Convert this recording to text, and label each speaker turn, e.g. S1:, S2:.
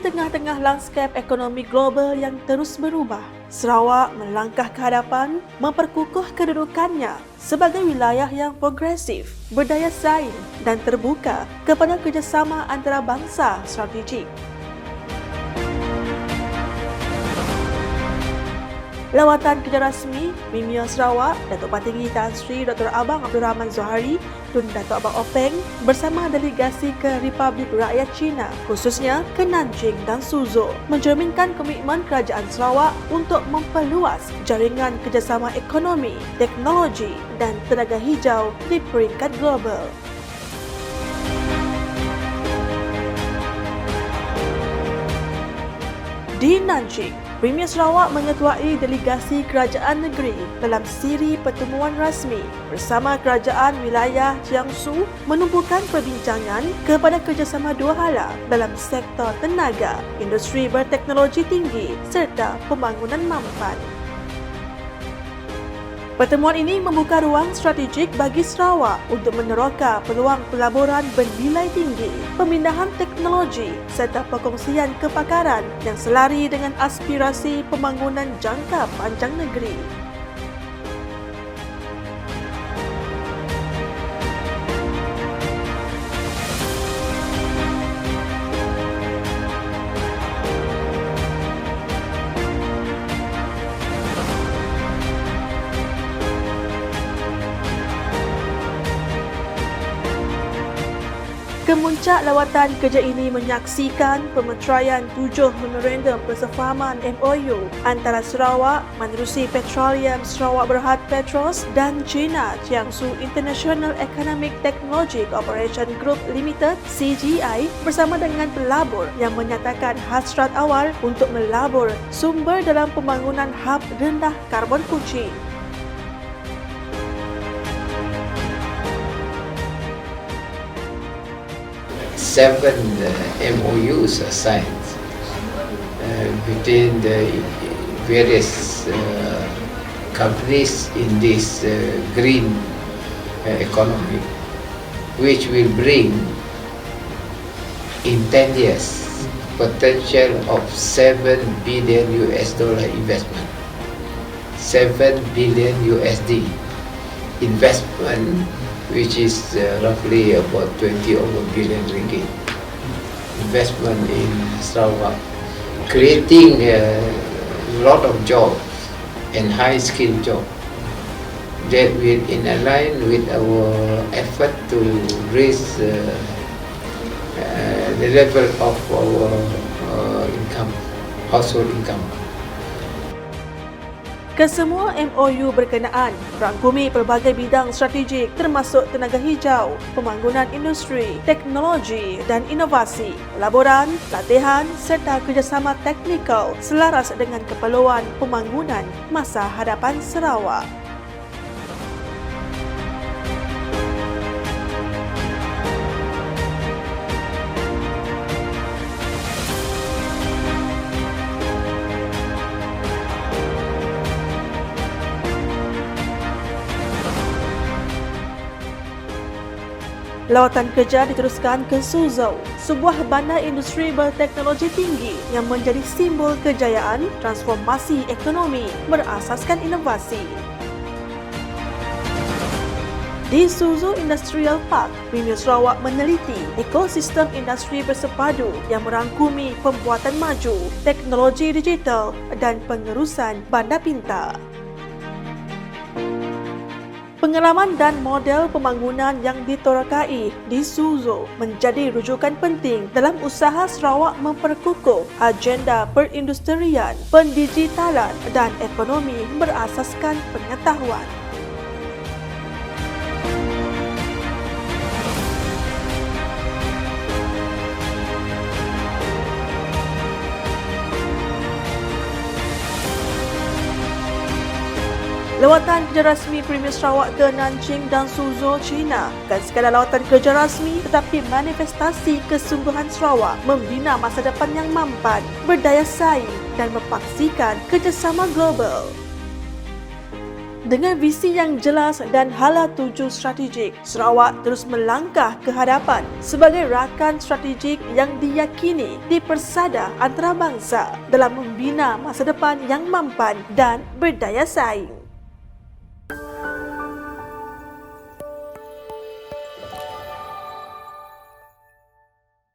S1: tengah-tengah lanskap ekonomi global yang terus berubah, Sarawak melangkah ke hadapan memperkukuh kedudukannya sebagai wilayah yang progresif, berdaya saing dan terbuka kepada kerjasama antarabangsa strategik. Lawatan kerja rasmi Mimia Sarawak, Datuk Patinggi Tan Sri Dr. Abang Abdul Rahman Zohari Tun Datuk Abang Openg bersama delegasi ke Republik Rakyat China, khususnya ke Nanjing dan Suzhou, mencerminkan komitmen Kerajaan Sarawak untuk memperluas jaringan kerjasama ekonomi, teknologi dan tenaga hijau di peringkat global. Di Nanjing, Premier Sarawak mengetuai delegasi kerajaan negeri dalam siri pertemuan rasmi bersama kerajaan wilayah Jiangsu menumpukan perbincangan kepada kerjasama dua hala dalam sektor tenaga, industri berteknologi tinggi serta pembangunan mampan. Pertemuan ini membuka ruang strategik bagi Sarawak untuk meneroka peluang pelaburan bernilai tinggi, pemindahan teknologi serta perkongsian kepakaran yang selari dengan aspirasi pembangunan jangka panjang negeri. Kemuncak lawatan kerja ini menyaksikan pemeteraian tujuh memorandum persefahaman MOU antara Sarawak, Menerusi Petroleum Sarawak Berhad Petros dan China Jiangsu International Economic Technology Corporation Group Limited CGI bersama dengan pelabur yang menyatakan hasrat awal untuk melabur sumber dalam pembangunan hub rendah karbon kucing.
S2: Seven uh, MOUs signed uh, between the various uh, companies in this green economy, which will bring in 10 years potential of 7 billion US dollar investment. 7 billion USD investment which is uh, roughly about 20 over billion ringgit investment in Sarawak, creating a lot of jobs and high skilled jobs that will in align with our effort to raise uh, uh, the level of our uh, income, household income.
S1: Kesemua MOU berkenaan merangkumi pelbagai bidang strategik termasuk tenaga hijau, pembangunan industri, teknologi dan inovasi, pelaburan, latihan serta kerjasama teknikal selaras dengan keperluan pembangunan masa hadapan Sarawak. Lawatan kerja diteruskan ke Suzhou, sebuah bandar industri berteknologi tinggi yang menjadi simbol kejayaan transformasi ekonomi berasaskan inovasi. Di Suzhou Industrial Park, Premier Sarawak meneliti ekosistem industri bersepadu yang merangkumi pembuatan maju, teknologi digital dan pengerusan bandar pintar. Pengalaman dan model pembangunan yang ditorakai di Suzhou menjadi rujukan penting dalam usaha Sarawak memperkukuh agenda perindustrian, pendigitalan dan ekonomi berasaskan pengetahuan. Lawatan kerja rasmi Premier Sarawak ke Nanjing dan Suzhou, China bukan sekadar lawatan kerja rasmi tetapi manifestasi kesungguhan Sarawak membina masa depan yang mampan, berdaya saing dan mempaksikan kerjasama global. Dengan visi yang jelas dan hala tuju strategik, Sarawak terus melangkah ke hadapan sebagai rakan strategik yang diyakini dipersada antarabangsa dalam membina masa depan yang mampan dan berdaya saing.